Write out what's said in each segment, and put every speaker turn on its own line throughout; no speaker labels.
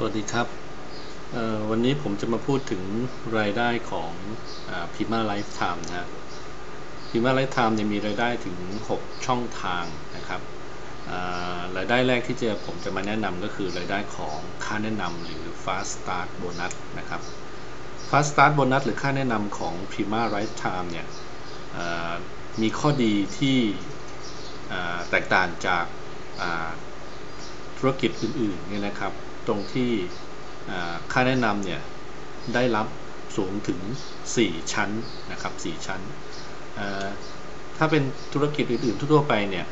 สวัสดีครับ วันนี้ผมจะมาพูดถึงรายได้ของพิมาไลฟ์ไทม์นะพิมาไลฟ์ไทม์เนี่ยมีรายได้ถึง 6 ช่องทางนะครับรายได้แรกที่จะผมจะมาแนะนำก็คือรายได้ของค่าแนะนำหรือ Fast Start Bonus นะครับ Fast Start Bonus หรือค่าแนะนำของ Prima Lifetime เนี่ยมีข้อดีที่แตกต่างจากธุรกิจอื่นๆเนี่ยนะครับ ตรงที่ค่าแนะนำเนี่ยได้รับสูงถึง 4 ชั้นนะครับ 4 ชั้น ถ้าเป็นธุรกิจอื่นๆ ทั่วไปเนี่ย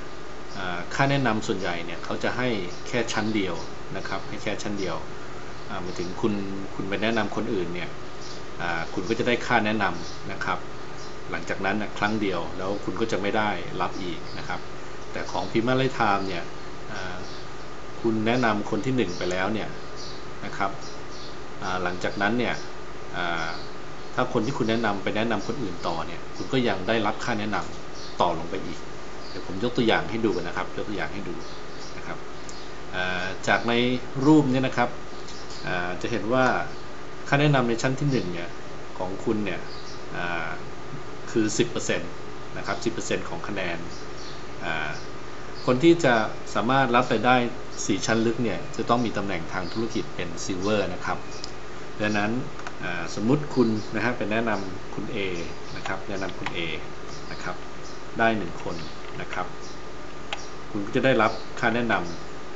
ค่าแนะนำส่วนใหญ่เนี่ยเขาจะให้แค่ชั้นเดียวนะครับ ให้แค่ชั้นเดียวมาถึงคุณคุณไปแนะนำคนอื่นเนี่ยคุณก็จะได้ค่าแนะนำนะครับ หลังจากนั้นนะครั้งเดียวแล้วคุณก็จะไม่ได้รับอีกนะครับ แต่ของพิมาไลทามเนี่ย คุณแนะนำคนที่ 1 ไปแล้วเนี่ยนะครับหลังจากนั้นเนี่ยถ้าคนที่คุณแนะนำไปแนะนำคนอื่นต่อเนี่ยคุณก็ยังได้รับค่าแนะนำต่อลงไปอีก เดี๋ยวผมยกตัวอย่างให้ดูนะครับยกตัวอย่างให้ดูนะครับจากในรูปนี้นะครับจะเห็นว่าค่าแนะนำในชั้นที่1เนี่ยของคุณเนี่ยคือ 10%นะครับ 10%ของคะแนน คนที่จะสามารถรับรายได้ 4 ชั้นลึกเนี่ยจะต้องมีตำแหน่งทางธุรกิจเป็นซิลเวอร์นะครับดังนั้นสมมุติคุณนะฮะเป็นแนะนำคุณ A นะครับแนะนำคุณ A นะครับได้ 1 คนนะครับ คุณก็จะได้รับค่าแนะน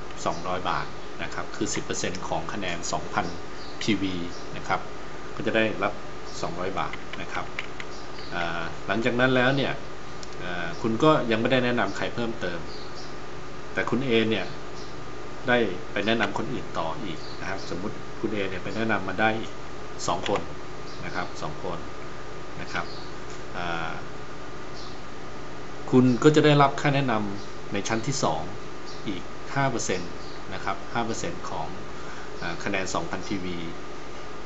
ำ200 บาทนะครับคือ 10%ของคะแนน 2,000 PV นะครับก็จะได้รับ 200 บาทนะครับหลังจากนั้นแล้วเนี่ยคุณก็ยังไม่ได้แนะนำใครเพิ่มเติม แต่คุณ A เนี่ยได้ไปแนะนำคนอื่นต่ออีกนะครับ สมมุติคุณ A เนี่ยไปแนะนำมาได้อีก2คนนะครับ2คนนะครับคุณก็จะได้รับค่าแนะนำในชั้นที่ 2 อีก 5%นะครับ 5%ของคะแนน 2,000 PV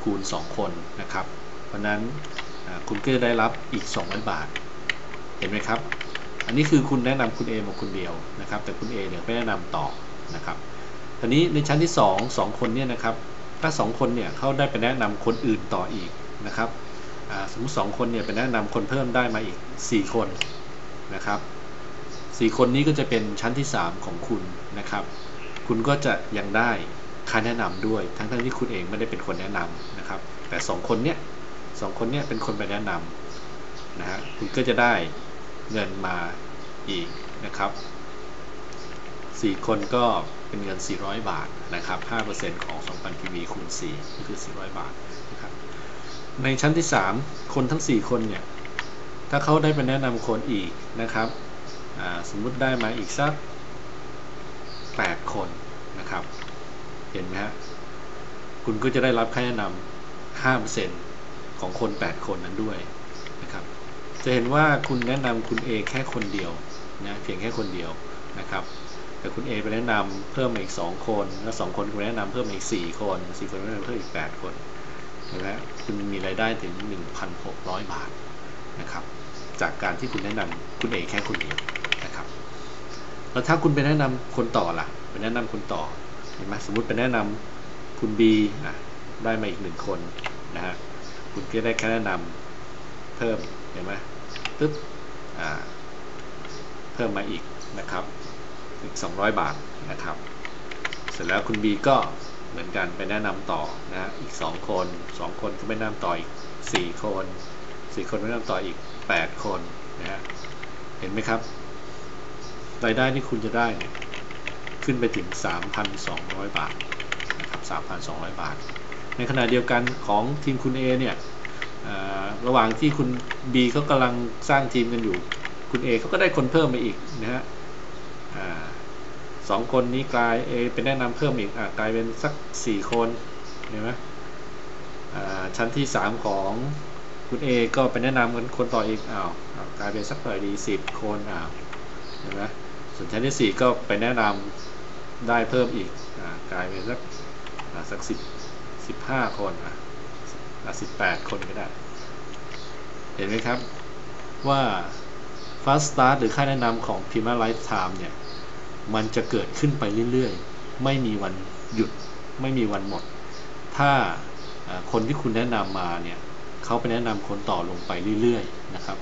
คูณ 2 คนนะครับ เพราะนั้นคุณก็จะได้รับอีก 200บาท เห็นไหมครับ อันนี้คือคุณแนะนำคุณ A มาคนเดียวนะครับ แต่คุณ A เนี่ยไม่แนะนำต่อนะครับทีนี้ในชั้นที่ 2 2 คนเนี่ยนะครับ ถ้า 2 คนเนี่ยเขาได้ไปแนะนำคนอื่นต่ออีกนะครับสมมติ2คนเนี่ยไปแนะนำคนเพิ่มได้มาอีก 4 คนนะครับ4คนนี้ก็จะเป็นชั้นที่ 3 ของคุณนะครับ คุณก็จะยังได้ค่าแนะนำด้วย ทั้งทั้งที่คุณเองไม่ได้เป็นคนแนะนำนะครับ แต่ 2 คนเนี่ยสคนเนี่ยเป็นคนไปแนะนำนะฮะคุณก็จะได้ เงินมาอีกนะครับ 4 คนก็เป็นเงิน 400 บาทนะครับ 5%ของ 2,000 PV คูณ 4 ก็คือ 400 บาทนะครับ ในชั้นที่ 3 คนทั้ง 4 คนเนี่ย ถ้าเขาได้ไปแนะนำคนอีกนะครับ สมมุติได้มาอีกสัก 8 คนนะครับ เห็นไหมฮะ คุณก็จะได้รับค่าแนะนำ5%ของคน 8 คนนั้นด้วยนะครับ จะเห็นว่าคุณแนะนำคุณ A แค่คนเดียวนะเพียงแค่คนเดียวนะครับ แต่คุณ A ไปแนะนำเพิ่มมาอีก 2 คน แล้ว2คนคุณแนะนำเพิ่มมาอีก 4 คน4คนแนะนำเพิ่มอีก 8 คนเห็นไหมคุณมีรายได้ถึง 1,600 บาทนะครับ จากการที่คุณแนะนำคุณ A แค่คนเดียวนะครับแล้วถ้าคุณไปแนะนำคนต่อล่ะไปแนะนำคนต่อเห็นไหมสมมุติไปแนะนำคุณ B นะได้มาอีกหนึ่งคนนะฮะคุณก็ได้แค่แนะนำเพิ่มเห็นไหม ปึ๊บเพิ่มมาอีกนะครับอีก 200 บาทนะครับ เสร็จแล้วคุณ B ก็เหมือนกันไปแนะนำต่อนะอีก 2 คน 2 คนก็ไปแนะนำต่ออีก 4 คน 4 คนไปแนะนำต่ออีก 8 คนนะฮะเห็นไหมครับรายได้ที่คุณจะได้เนี่ยขึ้นไปถึง 3,200 บาทนะครับ3,200 บาท ในขณะเดียวกันของทีมคุณ A เนี่ย ระหว่างที่คุณ B เขากำลังสร้างทีมกันอยู่ คุณ A เขาก็ได้คนเพิ่มมาอีกนะฮะสองคนนี้กลาย A เป็นแนะนำเพิ่มอีกอกลายเป็นสักสี่คนเห็นไหมชั้นที่สามของคุณ A ก็ไปแนะนำกันคนต่ออีกอ้าวกลายเป็นสักเท่าไหร่ดีสิบคนอ้าวเห็นไหมส่วนชั้นที่สี่ก็ไปแนะนำได้เพิ่มอีกอกลายเป็นสักสักสิบสิบห้าคนอะ สิบแปดคนก็ได้ เห็นไหมครับว่า Fast Start หรือค่าแนะนำของ Prima Lifetime เนี่ย มันจะเกิดขึ้นไปเรื่อยๆ ไม่มีวันหยุด ไม่มีวันหมด ถ้าคนที่คุณแนะนำมาเนี่ย เขาไปแนะนำคนต่อลงไปเรื่อยๆ นะครับ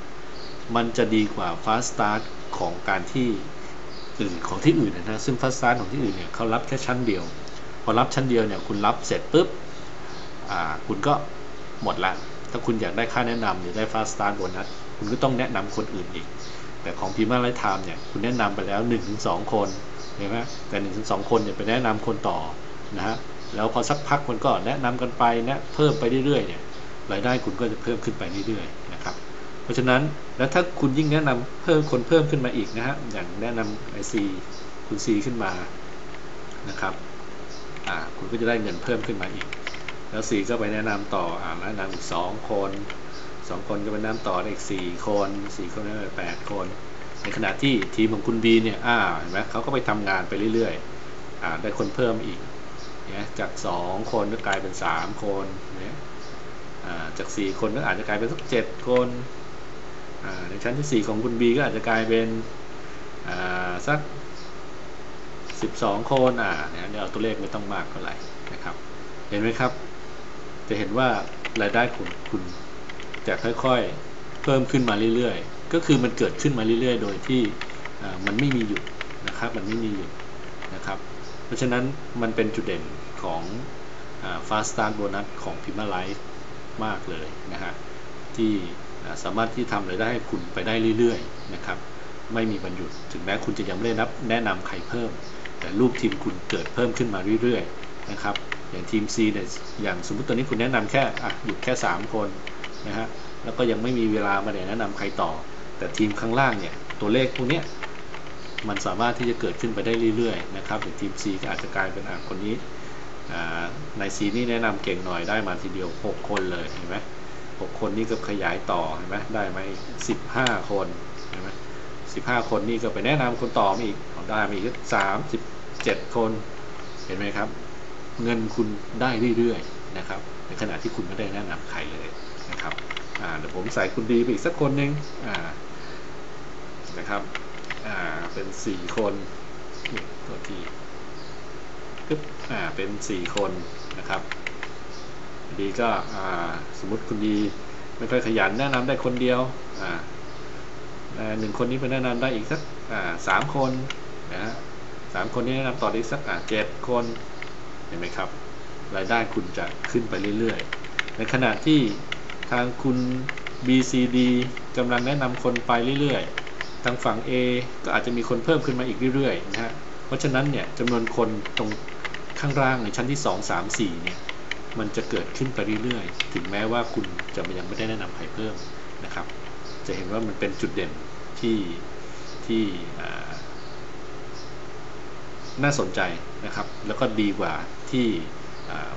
มันจะดีกว่า fast start ของการที่อื่นของที่อื่นนะ ซึ่ง fast start ของที่อื่นเนี่ยเขารับแค่ชั้นเดียว พอรับชั้นเดียวเนี่ย คุณรับเสร็จปุ๊บ คุณก็ หมดละ ถ้าคุณอยากได้ค่าแนะนำหรือได้ fast start โบนัสคุณก็ต้องแนะนำคนอื่นอีก แต่ของพีมาไลท์ไทม์เนี่ยคุณแนะนำไปแล้ว 1-2 คนเห็นไหมแต่1นถึงสคนเนี่ยไปแนะนำคนต่อนะฮะแล้วพอสักพักมันก็แนะนำกันไปนะเพิ่มไปเรื่อยๆเนี่ยรายได้คุณก็จะเพิ่มขึ้นไปเรื่อยๆนะครับเพราะฉะนั้นแล้วถ้าคุณยิ่งแนะนำเพิ่มคนเพิ่มขึ้นมาอีกนะฮะอย่างแนะนำไอซีคุณซีขึ้นมานะครับอ่าคุณก็จะได้เงินเพิ่มขึ้นมาอีก แล้วซีก็ไปแนะนำต่ออ่าแนะนำอีกสองคนสองคนก็ไปแนะนำต่ออีกสี่คนสี่คนได้แปดคน ในขณะที่ทีมของคุณบีเนี่ยอ่าเห็นไหมเขาก็ไปทำงานไปเรื่อยๆอ่าได้คนเพิ่มอีกเนี่ยจากสองคนก็กลายเป็นสามคนเนี่ยจาก4คนก็อาจจะกลายเป็นสักเจ็ดคนอ่าในชั้นที่4ของคุณ B ก็อาจจะกลายเป็นอ่าสัก12 คนอ่าเนี่ยเอาตัวเลขไม่ต้องมากเท่าไหร่นะครับ เห็นไหมครับ จะเห็นว่ารายได้คุณคุณจะค่อยๆ เพิ่มขึ้นมาเรื่อยๆ ก็คือมันเกิดขึ้นมาเรื่อยๆ โดยที่มันไม่มีหยุดนะครับ มันไม่มีหยุดนะครับ เพราะฉะนั้นมันเป็นจุดเด่นของ Fast Start Bonus ของ Prima Life มากเลยนะฮะที่สามารถที่ทำรายได้ให้คุณไปได้เรื่อยๆนะครับ ไม่มีวันหยุดถึงแม้คุณจะยังไม่ได้นับแนะนำใครเพิ่ม แต่รูปทีมคุณเกิดเพิ่มขึ้นมาเรื่อยๆนะครับ อย่างทีม C เนี่ยอย่างสมมติตอนนี้คุณแนะนำแค่อะหยุดแค่ 3 คนนะฮะแล้วก็ยังไม่มีเวลามาแนะนำใครต่อ แต่ทีมข้างล่างเนี่ยตัวเลขพวกนี้มันสามารถที่จะเกิดขึ้นไปได้เรื่อยๆนะครับอย่างทีม C ก็อาจจะกลายเป็นอะคนนี้ในซีนี่แนะนำเก่งหน่อยได้มาทีเดียว 6 คนเลยเห็นไหมหกคนนี่ก็ขยายต่อเห็นไหมได้ไหมสิบห้าคนเห็นไหมสิบห้าคนนี่ก็ไปแนะนำคนต่อมาอีกได้มาอีกสามสิบเจ็ดคนเห็นไหมครับ เงินคุณได้เรื่อยๆนะครับ ในขณะที่คุณไม่ได้แนะนำใครเลยนะครับอ่าเดี๋ยวผมใส่คุณดีไปอีกสักคนหนึ่งอ่านะครับอ่าเป็นสี่คนตัวทีึ๊บอ่าเป็น 4 คนนะครับดีก็อ่าสมมติคุณดีไม่ค่อยขยันแนะนำได้คนเดียวอ่าหนึ่งคนนี้ไปแนะนำได้อีกสักสามคนนะฮะสามคนนี้แนะนำต่ออีกสักเจ็ดคน ห็นไหมครับ รายได้คุณจะขึ้นไปเรื่อยๆ ในขณะที่ทางคุณ BCD กำลังแนะนำคนไปเรื่อยๆ ทางฝั่ง A ก็อาจจะมีคนเพิ่มขึ้นมาอีกเรื่อยๆนะฮะ เพราะฉะนั้นเนี่ยจำนวนคนตรงข้างล่างในชั้นที่ 2 3 4 เนี่ย มันจะเกิดขึ้นไปเรื่อยๆ ถึงแม้ว่าคุณจะยังไม่ได้แนะนำใครเพิ่มนะครับ จะเห็นว่ามันเป็นจุดเด่นที่ที่ น่าสนใจนะครับ แล้วก็ดีกว่าที่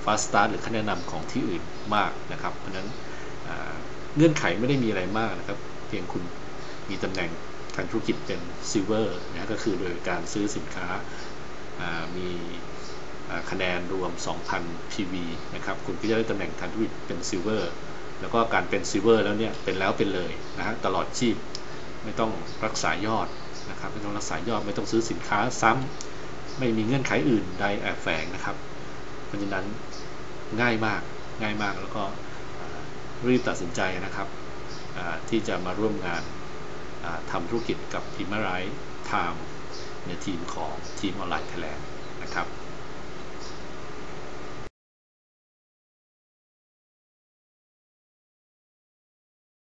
ฟาสตาร์หรือคะแนนนำของที่อื่นมากนะครับ เพราะนั้นเงื่อนไขไม่ได้มีอะไรมากนะครับ เพียงคุณมีตำแหน่งทางธุรกิจเป็นซิลเวอร์นะก็คือโดยการซื้อสินค้ามีคะแนนรวม 2,000 PV นะครับ คุณก็จะได้ตำแหน่งทันทุวิตเป็นซิลเวอร์แล้วก็การเป็นซิลเวอร์แล้วเนี่ย เป็นแล้วเป็นเลยนะฮะตลอดชีพ ไม่ต้องรักษายอดนะครับ ไม่ต้องรักษายอด ไม่ต้องซื้อสินค้าซ้ำ ไม่มีเงื่อนไขอื่นใดแอบแฝงนะครับ เพราะฉะนั้นง่ายมากง่ายมากแล้วก็รีบตัดสินใจนะครับที่จะมาร่วมงานทำธุรกิจกับพิมพ์ไรท์ไทม์ในทีมของทีมออนไลน์ไทยแลนด์นะครับ